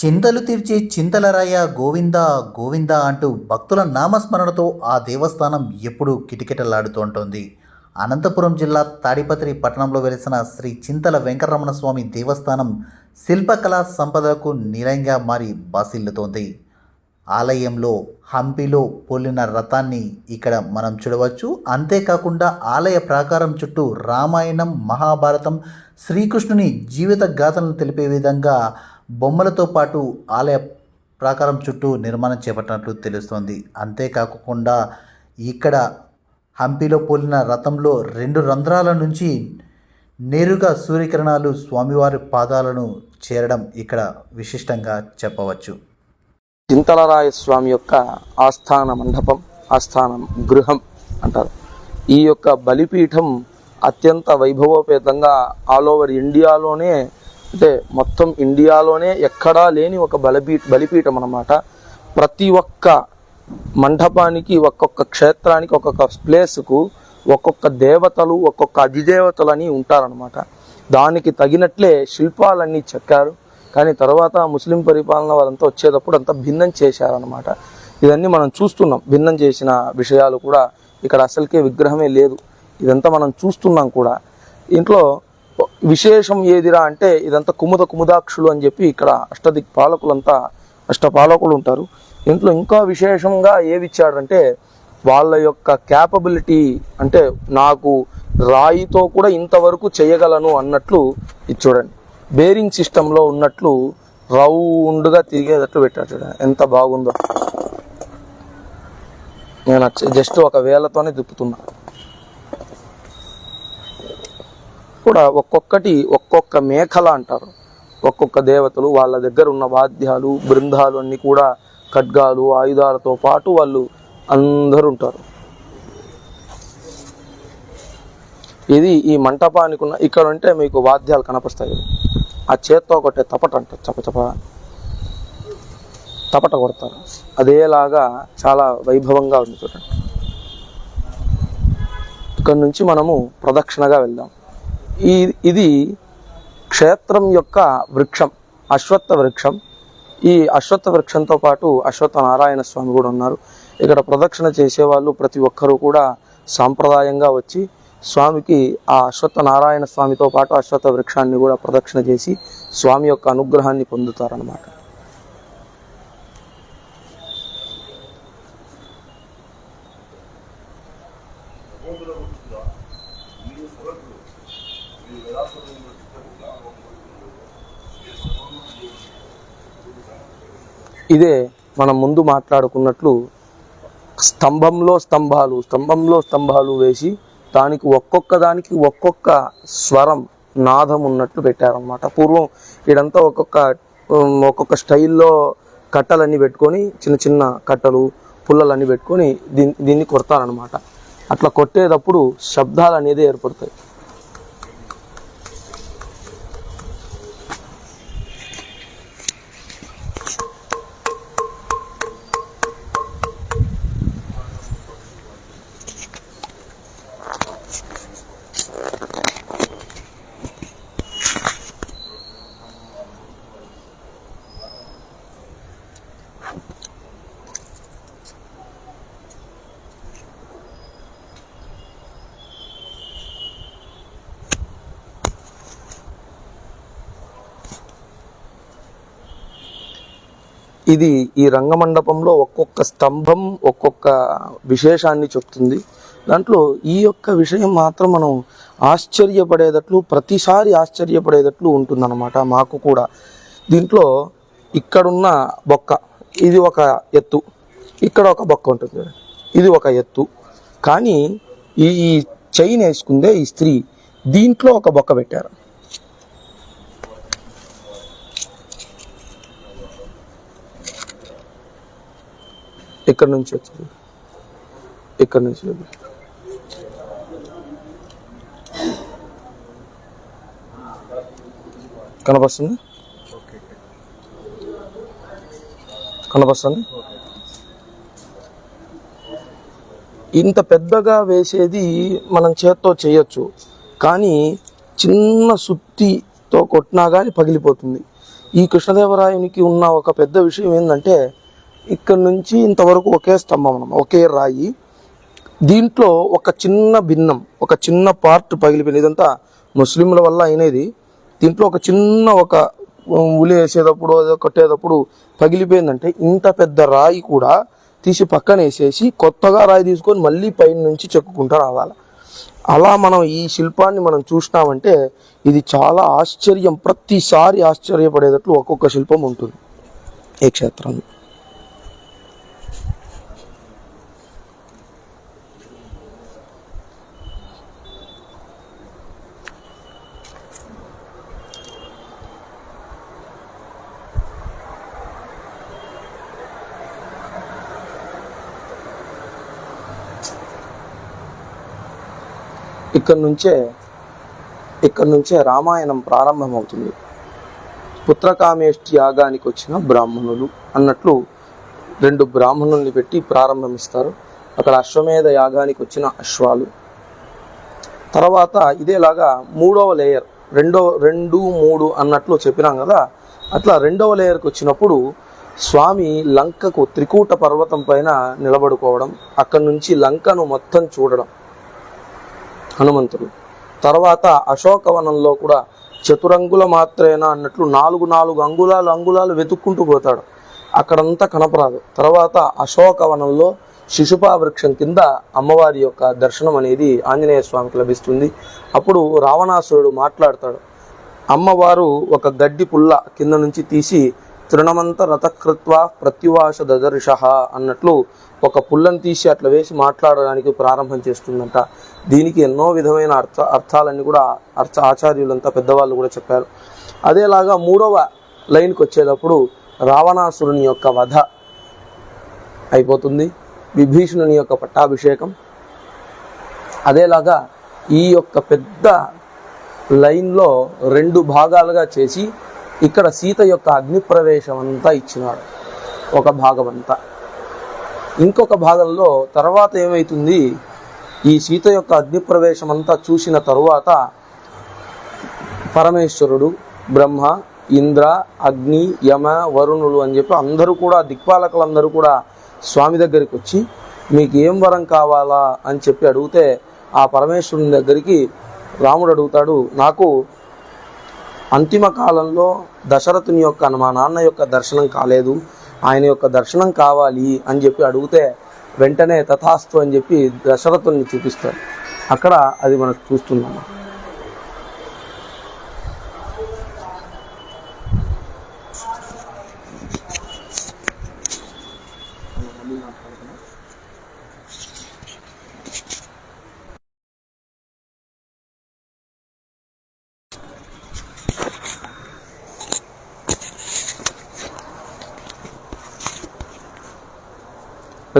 చింతలు తీర్చి చింతలరాయ గోవింద గోవింద అంటూ భక్తుల నామస్మరణతో ఆ దేవస్థానం ఎప్పుడూ కిటకిటలాడుతుంటోంది. అనంతపురం జిల్లా తాడిపత్రి పట్టణంలో వెలిసిన శ్రీ చింతల వెంకటరమణ స్వామి దేవస్థానం శిల్పకళా సంపదకు నిలయంగా మారి బాసిల్లుతోంది. ఆలయంలో హంపిలో పోలిన రథాన్ని ఇక్కడ మనం చూడవచ్చు. అంతేకాకుండా ఆలయ ప్రాకారం చుట్టూ రామాయణం మహాభారతం శ్రీకృష్ణుని జీవిత గాథలను తెలిపే విధంగా బొమ్మలతో పాటు ఆలయ ప్రాకారం చుట్టూ నిర్మాణం చేపట్టినట్లు తెలుస్తోంది. అంతేకాకుండా ఇక్కడ హంపిలో పోలిన రథంలో రెండు రంధ్రాల నుంచి నేరుగా సూర్యకిరణాలు స్వామివారి పాదాలను చేరడం ఇక్కడ విశిష్టంగా చెప్పవచ్చు. చింతలరాయ స్వామి యొక్క ఆస్థాన మండపం ఆస్థానం గృహం అంటారు. ఈ యొక్క బలిపీఠం అత్యంత వైభవోపేతంగా ఆల్ ఓవర్ ఇండియాలోనే అంటే మొత్తం ఇండియాలోనే ఎక్కడా లేని ఒక బలపీ బలిపీఠం అన్నమాట. ప్రతి ఒక్క మండపానికి ఒక్కొక్క క్షేత్రానికి ఒక్కొక్క ప్లేస్కు ఒక్కొక్క దేవతలు ఒక్కొక్క అధిదేవతలు అని ఉంటారనమాట దానికి తగినట్లే శిల్పాలన్నీ చెక్కారు. కానీ తర్వాత ముస్లిం పరిపాలన వాళ్ళంతా వచ్చేటప్పుడు అంతా భిన్నం చేశారనమాట ఇవన్నీ మనం చూస్తున్నాం. భిన్నం చేసిన విషయాలు కూడా ఇక్కడ అసలుకే విగ్రహమే లేదు. ఇదంతా మనం చూస్తున్నాం కూడా. ఇంట్లో విశేషం ఏదిరా అంటే ఇదంతా కుముద కుముదాక్షులు అని చెప్పి ఇక్కడ అష్టదిక్ పాలకులంతా అష్టపాలకులు ఉంటారు. ఇంట్లో ఇంకా విశేషంగా ఏవి ఇచ్చాడంటే వాళ్ళ యొక్క క్యాపబిలిటీ అంటే నాకు రాయితో కూడా ఇంతవరకు చేయగలను అన్నట్లు ఇది చూడండి బేరింగ్ సిస్టంలో ఉన్నట్లు రౌండ్గా తిరిగేటట్లు పెట్టాడు చూడండి ఎంత బాగుందో. నేను జస్ట్ ఒక వేలతోనే తిప్పుతున్నా. కూడా ఒక్కొక్కటి ఒక్కొక్క మేఖల అంటారు. ఒక్కొక్క దేవతలు వాళ్ళ దగ్గర ఉన్న వాద్యాలు బృందాలు అన్నీ కూడా ఖడ్గాలు ఆయుధాలతో పాటు వాళ్ళు అందరూ ఉంటారు. ఇది ఈ మంటపానికి ఉన్న ఇక్కడ ఉంటే మీకు వాద్యాలు కనపస్తాయి ఆ చేత్తో ఒకటే తపట అంటారు చపచప తపట కొడతారు. అదేలాగా చాలా వైభవంగా ఉంది చూడండి. ఇక్కడ నుంచి మనము ప్రదక్షిణగా వెళ్దాం. ఈ ఇది క్షేత్రం యొక్క వృక్షం అశ్వత్థ వృక్షం. ఈ అశ్వత్థ వృక్షంతో పాటు అశ్వత్థ నారాయణ స్వామి కూడా ఉన్నారు. ఇక్కడ ప్రదక్షిణ చేసేవాళ్ళు ప్రతి ఒక్కరూ కూడా సాంప్రదాయంగా వచ్చి స్వామికి ఆ అశ్వత్థ నారాయణ స్వామితో పాటు అశ్వత్థ వృక్షాన్ని కూడా ప్రదక్షిణ చేసి స్వామి యొక్క అనుగ్రహాన్ని పొందుతారనమాట ఇదే మనం ముందు మాట్లాడుకున్నట్లు స్తంభంలో స్తంభాలు స్తంభంలో స్తంభాలు వేసి దానికి ఒక్కొక్క దానికి ఒక్కొక్క స్వరం నాదం ఉన్నట్లు పెట్టారనమాట పూర్వం ఇదంతా ఒక్కొక్క ఒక్కొక్క స్టైల్లో కట్టలన్నీ పెట్టుకొని చిన్న చిన్న కట్టలు పుల్లలన్నీ పెట్టుకొని దీన్ని దీన్ని కొడతారనమాట అట్లా కొట్టేటప్పుడు శబ్దాలు అనేది ఏర్పడతాయి. ఇది ఈ రంగమండపంలో ఒక్కొక్క స్తంభం ఒక్కొక్క విశేషాన్ని చెప్తుంది. దాంట్లో ఈ యొక్క విషయం మాత్రం మనం ఆశ్చర్యపడేటట్లు ప్రతిసారి ఆశ్చర్యపడేటట్లు ఉంటుందన్నమాట మాకు కూడా. దీంట్లో ఇక్కడున్న బొక్క ఇది ఒక ఎత్తు. ఇక్కడ ఒక బొక్క ఉంటుంది ఇది ఒక ఎత్తు. కానీ ఈ చైన్ వేసుకుందే ఈ స్త్రీ. దీంట్లో ఒక బొక్క పెట్టారు. ఇక్కడ నుంచి వచ్చింది. ఇక్కడ నుంచి వెళ్ళి. కనపస్తుంది కనపస్తుంది ఇంత పెద్దగా వేసేది మనం చేత్తో చేయొచ్చు కానీ చిన్న సుత్తితో కొట్టినా కానీ పగిలిపోతుంది. ఈ కృష్ణదేవరాయునికి ఉన్న ఒక పెద్ద విషయం ఏంటంటే ఇక్కడ నుంచి ఇంతవరకు ఒకే స్తంభం ఒకే రాయి. దీంట్లో ఒక చిన్న భిన్నం ఒక చిన్న పార్ట్ పగిలిపోయింది. ఇదంతా ముస్లింల వల్ల అయినది. దీంట్లో ఒక చిన్న ఒక ఉలి వేసేటప్పుడు అదో కట్టేటప్పుడు పగిలిపోయిందంటే ఇంత పెద్ద రాయి కూడా తీసి పక్కన వేసేసి కొత్తగా రాయి తీసుకొని మళ్ళీ పైన నుంచి చెక్కుకుంటూ రావాలి. అలా మనం ఈ శిల్పాన్ని మనం చూసినామంటే ఇది చాలా ఆశ్చర్యం. ప్రతిసారి ఆశ్చర్యపడేటట్లు ఒక్కొక్క శిల్పం ఉంటుంది. ఈ క్షేత్రంలో. ఇక్కడి నుంచే ఇక్కడ నుంచే రామాయణం ప్రారంభమవుతుంది. పుత్రకామేష్టి యాగానికి వచ్చిన బ్రాహ్మణులు అన్నట్లు రెండు బ్రాహ్మణుల్ని పెట్టి ప్రారంభమిస్తారు. అక్కడ అశ్వమేధ యాగానికి వచ్చిన అశ్వాలు. తర్వాత ఇదేలాగా మూడవ లేయర్ రెండో రెండు మూడు అన్నట్లు చెప్పినాం కదా అట్లా రెండవ లేయర్కి వచ్చినప్పుడు స్వామి లంకకు త్రికూట పర్వతం పైన నిలబడుకోవడం అక్కడి నుంచి లంకను మొత్తం చూడడం. హనుమంతుడు. తర్వాత అశోకవనంలో కూడా చతురంగుల మాత్రేనా అన్నట్లు నాలుగు నాలుగు అంగుళాలు అంగుళాలు వెతుక్కుంటూ పోతాడు. అక్కడంతా కనపరాదు. తర్వాత అశోకవనంలో శిశుపా వృక్షం కింద అమ్మవారి యొక్క దర్శనం అనేది ఆంజనేయ స్వామికి లభిస్తుంది. అప్పుడు రావణాసురుడు మాట్లాడతాడు. అమ్మవారు ఒక గడ్డి పుల్ల కింద నుంచి తీసి తృణమంత రథకృత్వ ప్రత్యువాస దదర్శ అన్నట్లు ఒక పుల్లని తీసి అట్లా వేసి మాట్లాడడానికి ప్రారంభం చేస్తుందంట. దీనికి ఎన్నో విధమైన అర్థ అర్థాలన్నీ కూడా అర్థ ఆచార్యులంతా పెద్దవాళ్ళు కూడా చెప్పారు. అదేలాగా మూడవ లైన్కి వచ్చేటప్పుడు రావణాసురుని యొక్క వధ అయిపోతుంది. విభీషణుని యొక్క పట్టాభిషేకం. అదేలాగా ఈ యొక్క పెద్ద లైన్లో రెండు భాగాలుగా చేసి ఇక్కడ సీత యొక్క అగ్నిప్రవేశం అంతా ఇచ్చినాడు. ఒక భాగం అంతా ఇంకొక భాగంలో తర్వాత ఏమవుతుంది ఈ సీత యొక్క అగ్నిప్రవేశం అంతా చూసిన తరువాత పరమేశ్వరుడు బ్రహ్మ ఇంద్ర అగ్ని యమ వరుణులు అని చెప్పి అందరూ కూడా దిక్పాలకులందరూ కూడా స్వామి దగ్గరికి వచ్చి మీకు ఏం వరం కావాలా? అని చెప్పి అడిగితే ఆ పరమేశ్వరుని దగ్గరికి రాముడు అడుగుతాడు నాకు అంతిమ కాలంలో దశరథుని యొక్క మా నాన్న యొక్క దర్శనం కాలేదు. ఆయన యొక్క దర్శనం కావాలి అని చెప్పి అడిగితే వెంటనే తథాస్తు అని చెప్పి దశరథుని చూపిస్తారు. అక్కడ అది మనకు చూస్తున్నాము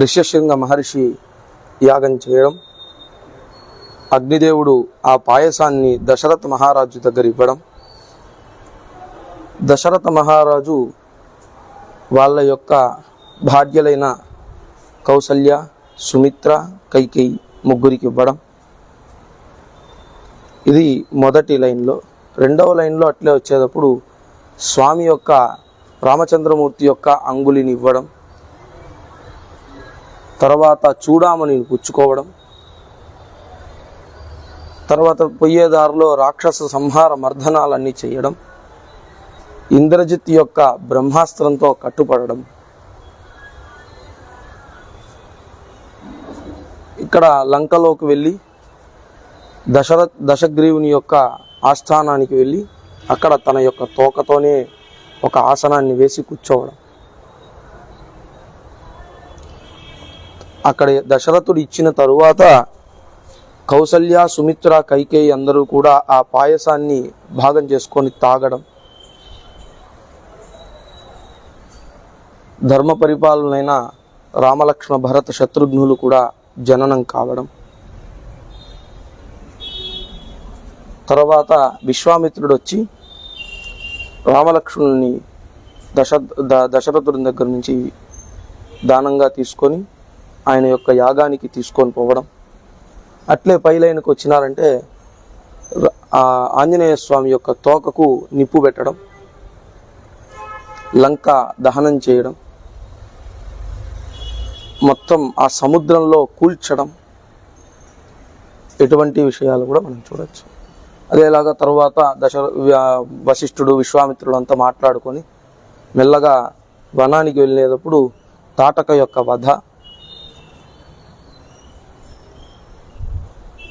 ఋష్యశృంగ మహర్షి యాగం చేయడం అగ్నిదేవుడు ఆ పాయసాన్ని దశరథ మహారాజు దగ్గర ఇవ్వడం దశరథ మహారాజు వాళ్ళ యొక్క భార్యలైన కౌసల్య సుమిత్ర కైకేయి ముగ్గురికి ఇవ్వడం. ఇది మొదటి లైన్లో. రెండవ లైన్లో అట్లే వచ్చేటప్పుడు స్వామి యొక్క రామచంద్రమూర్తి యొక్క అంగులిని ఇవ్వడం. తర్వాత చూడామని పుచ్చుకోవడం. తర్వాత పోయే రాక్షస సంహార మర్దనాలన్నీ చేయడం. ఇంద్రజిత్ యొక్క బ్రహ్మాస్త్రంతో కట్టుపడడం. ఇక్కడ లంకలోకి వెళ్ళి దశర దశగ్రీవుని యొక్క ఆస్థానానికి వెళ్ళి అక్కడ తన యొక్క తోకతోనే ఒక ఆసనాన్ని వేసి కూర్చోవడం. అక్కడ దశరథుడు ఇచ్చిన తరువాత కౌసల్య సుమిత్ర కైకేయి అందరూ కూడా ఆ పాయసాన్ని భాగం చేసుకొని తాగడం. ధర్మ పరిపాలనైన రామలక్ష్మణ భరత శత్రుఘ్నులు కూడా జననం కావడం. తర్వాత విశ్వామిత్రుడు వచ్చి రామలక్ష్మణుని దశ దశరథుడి దగ్గర నుంచి దానంగా తీసుకొని ఆయన యొక్క యాగానికి తీసుకొని పోవడం. అట్లే పైలైనకు వచ్చినారంటే ఆ ఆంజనేయ స్వామి యొక్క తోకకు నిప్పు పెట్టడం లంక దహనం చేయడం మొత్తం ఆ సముద్రంలో కూల్చడం ఎటువంటి విషయాలు కూడా మనం చూడవచ్చు అదేలాగా తర్వాత దశ వశిష్ఠుడు విశ్వామిత్రుడు అంతా మాట్లాడుకొని మెల్లగా వనానికి వెళ్ళేటప్పుడు తాటక యొక్క వధ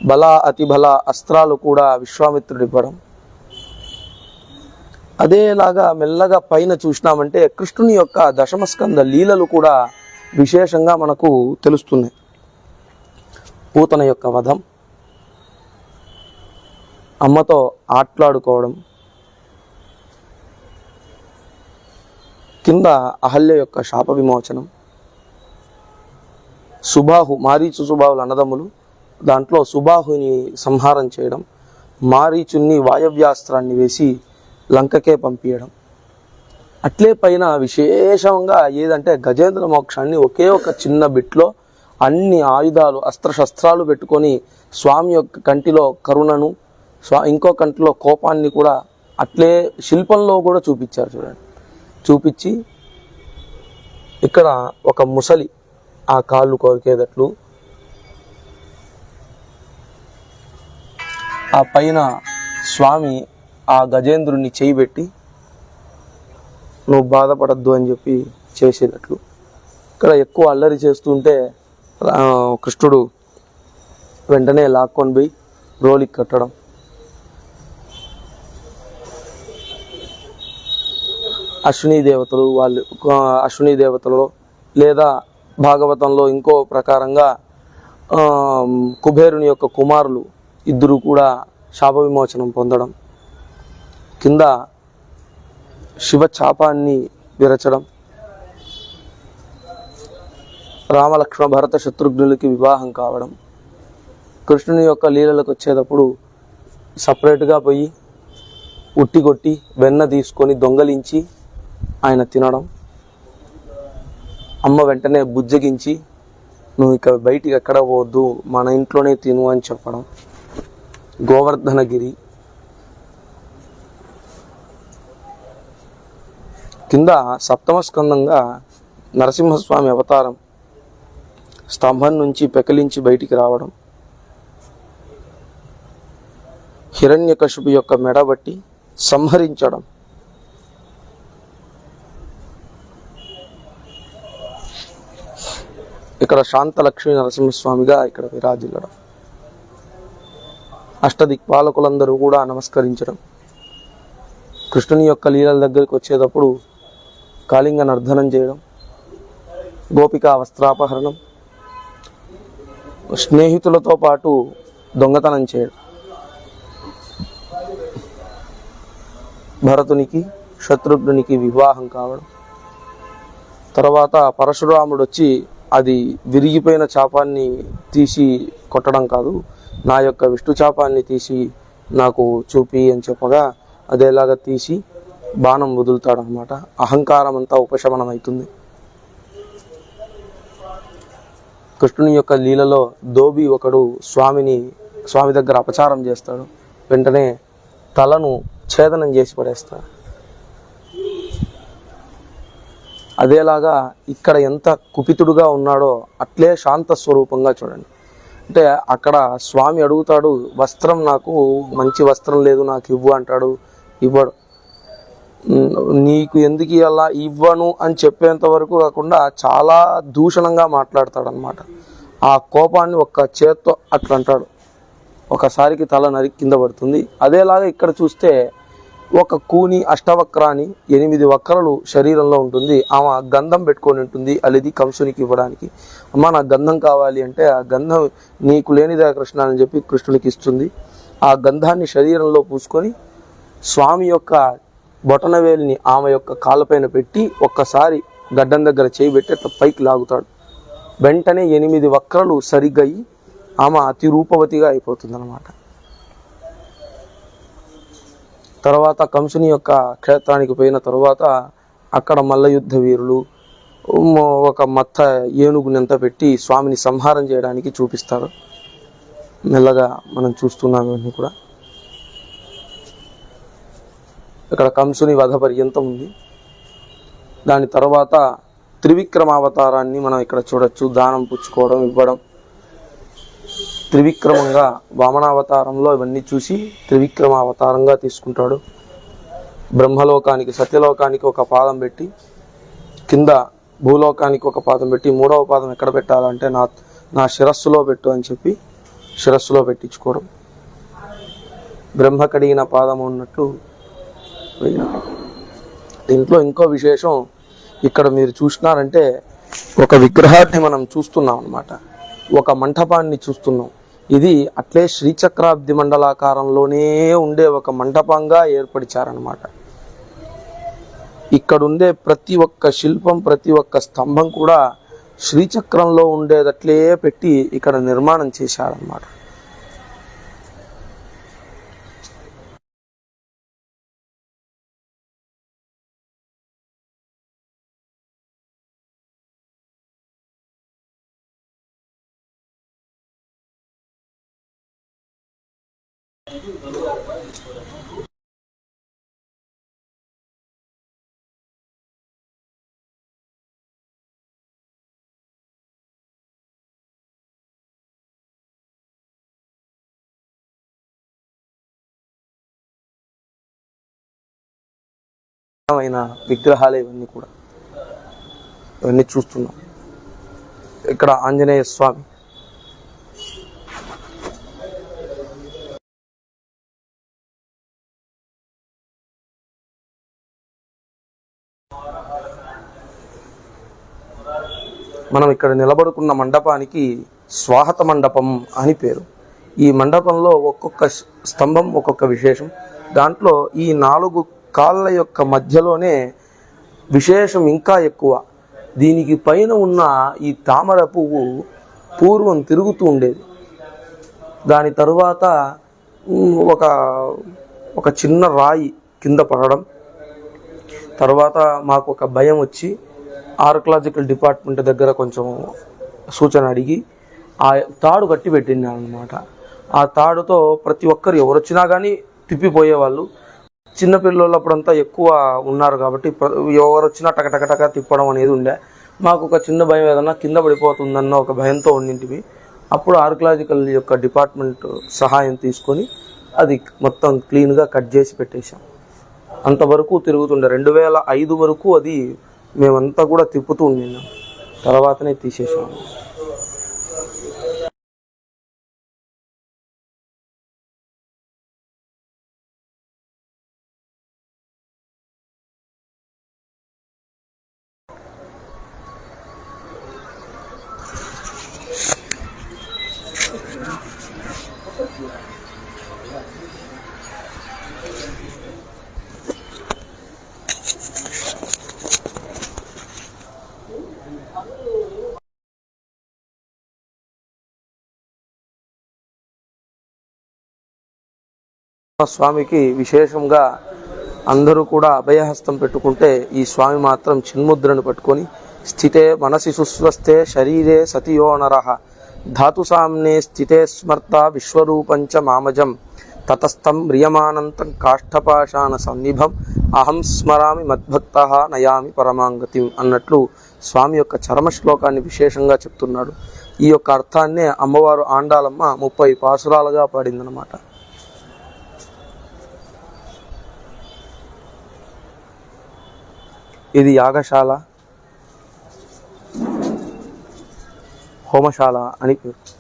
బల అతి బల అస్త్రాలు కూడా విశ్వామిత్రుడు ఇవ్వడం అదేలాగా మెల్లగా పైన చూసినామంటే కృష్ణుని యొక్క దశమస్కంద లీలలు కూడా విశేషంగా మనకు తెలుస్తున్నాయి. పూతన యొక్క వధం అమ్మతో ఆట్లాడుకోవడం కింద అహల్య యొక్క శాప విమోచనం సుబాహు మారీచు సుబాహులు అన్నదమ్ములు దాంట్లో సుబాహుని సంహారం చేయడం మారీచుని వాయవ్యాస్త్రాన్ని వేసి లంకకే పంపించడం అట్లే పైన విశేషంగా ఏదంటే గజేంద్ర మోక్షాన్ని ఒకే ఒక చిన్న బిట్లో అన్ని ఆయుధాలు అస్త్రశస్త్రాలు పెట్టుకొని స్వామి యొక్క కంటిలో కరుణను స్వా ఇంకో కంటిలో కోపాన్ని కూడా అట్లే శిల్పంలో కూడా చూపించారు చూడండి. చూపించి ఇక్కడ ఒక ముసలి ఆ కాళ్ళు కోరికేటట్లు ఆ పైన స్వామి ఆ గజేంద్రుని చేయిబెట్టి నువ్వు బాధపడద్దు అని చెప్పి చేసేటట్లు. ఇక్కడ ఎక్కువ అల్లరి చేస్తుంటే కృష్ణుడు వెంటనే లాక్కొని పోయి రోలికి కట్టడం. అశ్విని దేవతలు వాళ్ళు అశ్విని దేవతలు లేదా భాగవతంలో ఇంకో ప్రకారంగా కుబేరుని యొక్క కుమారులు ఇద్దరు కూడా శాప విమోచనం పొందడం కింద శివ చాపాన్ని విరచడం రామలక్ష్మణ భరత శత్రుఘ్నులకి వివాహం కావడం కృష్ణుని యొక్క లీలలకు వచ్చేటప్పుడు సపరేట్గా పోయి ఉట్టి కొట్టి వెన్న తీసుకొని దొంగలించి ఆయన తినడం అమ్మ వెంటనే బుజ్జగించి నువ్వు ఇక బయటికి ఎక్కడ పోవద్దు మన ఇంట్లోనే తిను అని చెప్పడం. గోవర్ధనగిరి. కింద సప్తమ స్కందంగా నరసింహస్వామి అవతారం స్తంభం నుంచి పెకలించి బయటికి రావడం హిరణ్యకశుపు యొక్క మెడబట్టి సంహరించడం. ఇక్కడ శాంతలక్ష్మీ నరసింహస్వామిగా ఇక్కడ విరాజిల్లడం. అష్టదిక్పాలకులందరూ కూడా నమస్కరించడం. కృష్ణుని యొక్క లీలల దగ్గరికి వచ్చేటప్పుడు కాళింగ నర్ధనం చేయడం గోపికా వస్త్రాపహరణం స్నేహితులతో పాటు దొంగతనం చేయడం. భరతునికి శత్రుఘ్నునికి వివాహం కావడం. తర్వాత పరశురాముడు వచ్చి అది విరిగిపోయిన చాపాన్ని తీసి కొట్టడం కాదు నా యొక్క విష్ణు చాపాన్ని తీసి నాకు చూపి అని చెప్పగా అదేలాగా తీసి బాణం వదులుతాడు అనమాట అహంకారం అంతా ఉపశమనం అవుతుంది కృష్ణుని యొక్క లీలలో దోబి ఒకడు స్వామిని స్వామి దగ్గర అపచారం చేస్తాడు. వెంటనే తలను ఛేదనం చేసి పడేస్తాడు. అదేలాగా ఇక్కడ ఎంత కుపితుడుగా ఉన్నాడో అట్లే శాంత స్వరూపంగా చూడండి. అంటే అక్కడ స్వామి అడుగుతాడు వస్త్రం నాకు మంచి వస్త్రం లేదు నాకు ఇవ్వు అంటాడు. ఇవ్వడు. నీకు ఎందుకు అలా ఇవ్వను అని చెప్పేంత వరకు కాకుండా చాలా దూషణంగా మాట్లాడతాడు అనమాట ఆ కోపాన్ని ఒక్క చేత్తో అట్లా అంటాడు ఒకసారికి తల నరికి కింద పడుతుంది. అదేలాగా ఇక్కడ చూస్తే ఒక కూని అష్టవక్రాని ఎనిమిది వక్రలు శరీరంలో ఉంటుంది. ఆమె గంధం పెట్టుకొని ఉంటుంది అలిది కంసునికి ఇవ్వడానికి. అమ్మ నాకు గంధం కావాలి అంటే ఆ గంధం నీకు లేనిదా కృష్ణ అని చెప్పి కృష్ణునికి ఇస్తుంది. ఆ గంధాన్ని శరీరంలో పూసుకొని స్వామి యొక్క బొటనవేలిని ఆమె యొక్క కాళ్ళపైన పెట్టి ఒక్కసారి గడ్డం దగ్గర చేయి పెట్టి అట్లా పైకి లాగుతాడు. వెంటనే ఎనిమిది వక్రలు సరిగ్గయి ఆమె అతి రూపవతిగా అయిపోతుంది తర్వాత కంసుని యొక్క క్షేత్రానికి పోయిన తర్వాత అక్కడ మల్ల యుద్ధ వీరులు ఒక మత్త ఏనుగునంత పెట్టి స్వామిని సంహారం చేయడానికి చూపిస్తారు. మెల్లగా మనం చూస్తున్నాం ఇవన్నీ కూడా. ఇక్కడ కంసుని వధ పర్యంతం ఉంది. దాని తర్వాత త్రివిక్రమావతారాన్ని మనం ఇక్కడ చూడొచ్చు. దానం పుచ్చుకోవడం ఇవ్వడం. త్రివిక్రమంగా వామనావతారంలో ఇవన్నీ చూసి త్రివిక్రమ అవతారంగా తీసుకుంటాడు. బ్రహ్మలోకానికి సత్యలోకానికి ఒక పాదం పెట్టి కింద భూలోకానికి ఒక పాదం పెట్టి మూడవ పాదం ఎక్కడ పెట్టాలంటే నా నా శిరస్సులో పెట్టు అని చెప్పి శిరస్సులో పెట్టించుకోవడం. బ్రహ్మ కడిగిన పాదం ఉన్నట్టు దీంట్లో ఇంకో విశేషం ఇక్కడ మీరు చూసినారంటే ఒక విగ్రహాన్ని మనం చూస్తున్నాం అనమాట ఒక మంటపాన్ని చూస్తున్నాం. ఇది అట్లే శ్రీచక్రాబ్ది మండలాకారంలోనే ఉండే ఒక మంటపంగా ఏర్పరిచారనమాట ఇక్కడ ఉండే ప్రతి ఒక్క శిల్పం ప్రతి ఒక్క స్తంభం కూడా శ్రీచక్రంలో ఉండేదట్లే పెట్టి ఇక్కడ నిర్మాణం చేశారనమాట అయిన విగ్రహాలు ఇవన్నీ కూడా. ఇవన్నీ చూస్తున్నాం. ఇక్కడ ఆంజనేయ స్వామి. మనం ఇక్కడ నిలబడుకున్న మండపానికి స్వాహత మండపం అని పేరు. ఈ మండపంలో ఒక్కొక్క స్తంభం ఒక్కొక్క విశేషం. దాంట్లో ఈ నాలుగు కాళ్ళ యొక్క మధ్యలోనే విశేషం ఇంకా ఎక్కువ. దీనికి పైన ఉన్న ఈ తామర పువ్వు పూర్వం తిరుగుతూ ఉండేది. దాని తరువాత ఒక ఒక చిన్న రాయి కింద పడడం. తర్వాత మాకు ఒక భయం వచ్చి ఆర్కలాజికల్ డిపార్ట్మెంట్ దగ్గర కొంచెం సూచన అడిగి ఆ తాడు కట్టి పెట్టినాను అనమాట ఆ తాడుతో ప్రతి ఒక్కరు ఎవరు వచ్చినా కానీ తిప్పిపోయేవాళ్ళు చిన్నపిల్లలప్పుడంతా ఎక్కువ ఉన్నారు కాబట్టి ఎవరు వచ్చినా టకటకటక తిప్పడం అనేది ఉండే. మాకు ఒక చిన్న భయం ఏదన్నా కింద పడిపోతుందన్న ఒక భయంతో ఉండింటివి అప్పుడు ఆర్కలాజికల్ యొక్క డిపార్ట్మెంట్ సహాయం తీసుకొని అది మొత్తం క్లీన్గా కట్ చేసి పెట్టేశాం. అంతవరకు తిరుగుతుండే. రెండు వేల ఐదు వరకు అది మేమంతా కూడా తిప్పుతూ ఉండినాం. తర్వాతనే తీసేసాము స్వామికి విశేషంగా అందరూ కూడా అభయహస్తం పెట్టుకుంటే ఈ స్వామి మాత్రం చిన్ముద్రను పట్టుకొని స్థితే మనసి సుస్వస్థే శరీరే సతియోనర ధాతు సామ్నే స్థితే స్మర్త విశ్వరూపంచ మామజం. తతస్థం మ్రియమానంతం కాష్ఠపాషాణ సన్నిభం. అహం స్మరామి మద్భక్త నయామి పరమాంగతి అన్నట్లు స్వామి యొక్క చరమ శ్లోకాన్ని విశేషంగా చెప్తున్నాడు. ఈ యొక్క అర్థాన్నే అమ్మవారు ఆండాలమ్మ ముప్పై పాసురాలుగా పాడిందనమాట ఇది యాగశాల హోమశాల అని పేరు.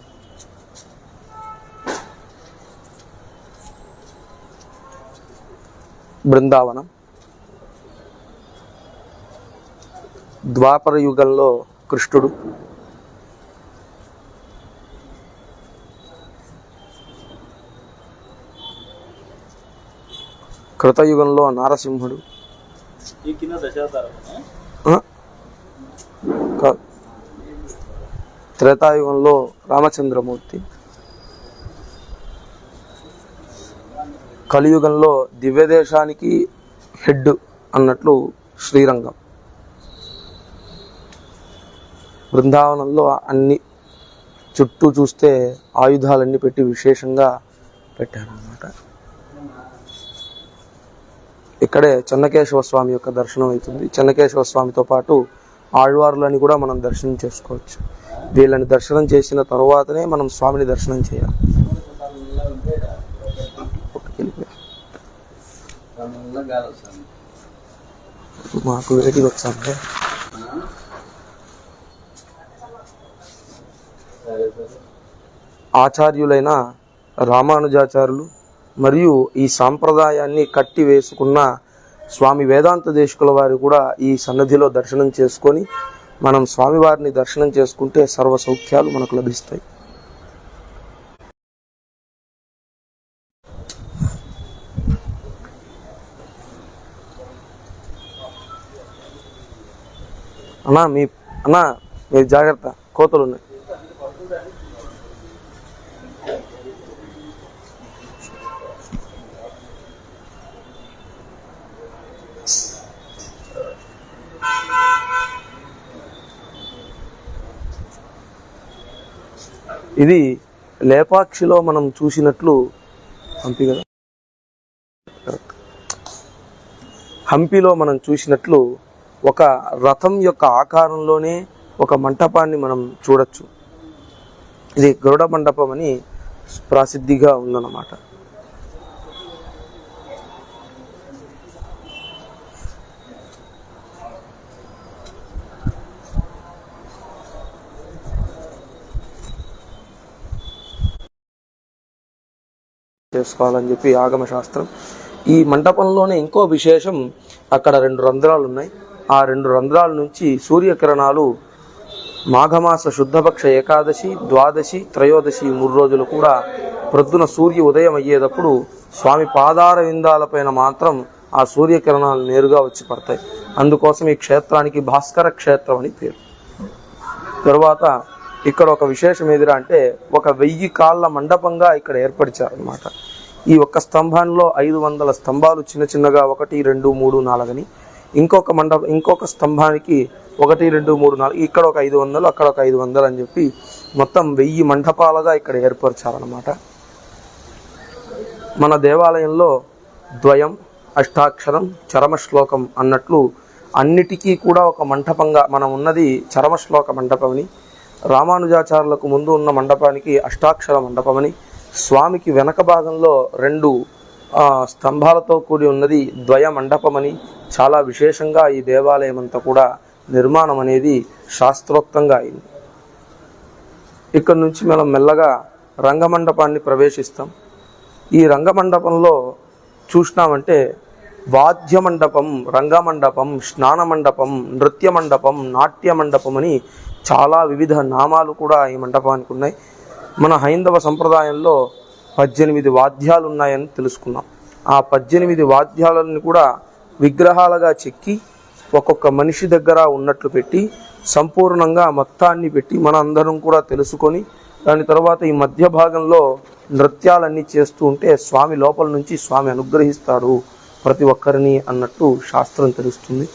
బృందావనం. ద్వాపర యుగంలో కృష్ణుడు. కృతయుగంలో నారసింహుడు. కాదు త్రేతాయుగంలో రామచంద్రమూర్తి. కలియుగంలో దివ్యదేశానికి హెడ్ అన్నట్లు శ్రీరంగం. బృందావనంలో అన్ని చుట్టూ చూస్తే ఆయుధాలన్నీ పెట్టి విశేషంగా పెట్టారన్నమాట. ఇక్కడే చెన్నకేశవ స్వామి యొక్క దర్శనం అవుతుంది. చెన్నకేశవ స్వామితో పాటు ఆళ్వార్లని కూడా మనం దర్శనం చేసుకోవచ్చు. వీళ్ళని దర్శనం చేసిన తర్వాతనే మనం స్వామిని దర్శనం చేయాలి. మాకు వేడికి వచ్చాము. ఆచార్యులైన రామానుజాచార్యులు మరియు ఈ సాంప్రదాయాన్ని కట్టి వేసుకున్న స్వామి వేదాంత దేశకుల వారు కూడా ఈ సన్నధిలో దర్శనం చేసుకొని మనం స్వామివారిని దర్శనం చేసుకుంటే సర్వ సౌఖ్యాలు మనకు లభిస్తాయి. అన్నా మీ అన్నా మీరు జాగ్రత్త కోతలు ఉన్నాయి ఇది లేపాక్షిలో మనం చూసినట్లు హంపి కదా కరెక్ట్. హంపిలో మనం చూసినట్లు ఒక రథం యొక్క ఆకారంలోనే ఒక మంటపాన్ని మనం చూడొచ్చు ఇది గరుడ మండపం అని ప్రసిద్ధిగా ఉందన్నమాట చేసుకోవాలని చెప్పి ఆగమ శాస్త్రం. ఈ మంటపంలోనే ఇంకో విశేషం అక్కడ రెండు రంధ్రాలు ఉన్నాయి. ఆ రెండు రంధ్రాల నుంచి సూర్యకిరణాలు మాఘమాస శుద్ధపక్ష ఏకాదశి ద్వాదశి త్రయోదశి మూడు రోజులు కూడా ప్రొద్దున సూర్య ఉదయం అయ్యేటప్పుడు స్వామి పాదార విందాలపైన మాత్రం ఆ సూర్యకిరణాలు నేరుగా వచ్చి పడతాయి. అందుకోసం ఈ క్షేత్రానికి భాస్కర క్షేత్రం అని పేరు. తరువాత ఇక్కడ ఒక విశేషం ఎదురా అంటే ఒక వెయ్యి కాళ్ళ మండపంగా ఇక్కడ ఏర్పరిచారనమాట ఈ ఒక్క స్తంభంలో ఐదు వందల స్తంభాలు చిన్న చిన్నగా ఒకటి రెండు మూడు నాలుగని ఇంకొక మండపం ఇంకొక స్తంభానికి ఒకటి రెండు మూడు నాలుగు ఇక్కడ ఒక ఐదు వందలు అక్కడ ఒక ఐదు వందలు అని చెప్పి మొత్తం వెయ్యి మండపాలుగా ఇక్కడ ఏర్పరిచారనమాట మన దేవాలయంలో ద్వయం అష్టాక్షరం చరమ శ్లోకం అన్నట్లు అన్నిటికీ కూడా ఒక మంటపంగా మనం ఉన్నది చరమ శ్లోక మండపమని రామానుజాచారులకు ముందు ఉన్న మండపానికి అష్టాక్షర మండపమని స్వామికి వెనక భాగంలో రెండు స్తంభాలతో కూడి ఉన్నది ద్వయ మండపమని చాలా విశేషంగా ఈ దేవాలయం అంతా కూడా నిర్మాణం అనేది శాస్త్రోక్తంగా అయింది. ఇక్కడ నుంచి మనం మెల్లగా రంగమండపాన్ని ప్రవేశిస్తాం. ఈ రంగమండపంలో చూసినామంటే వాద్య మండపం రంగమండపం స్నాన మండపం నృత్య మండపం నాట్య మండపం అని చాలా వివిధ నామాలు కూడా ఈ మండపానికి ఉన్నాయి. మన హైందవ సంప్రదాయంలో పద్దెనిమిది వాద్యాలు ఉన్నాయని తెలుసుకున్నాం. ఆ పద్దెనిమిది వాద్యాలను కూడా విగ్రహాలుగా చెక్కి ఒక్కొక్క మనిషి దగ్గర ఉన్నట్లు పెట్టి సంపూర్ణంగా మొత్తాన్ని పెట్టి మన అందరం కూడా తెలుసుకొని దాని తర్వాత ఈ మధ్య భాగంలో నృత్యాలన్నీ చేస్తూ ఉంటే స్వామి లోపల నుంచి స్వామి అనుగ్రహిస్తాడు ప్రతి ఒక్కరిని అన్నట్టు శాస్త్రం తెలుస్తుంది.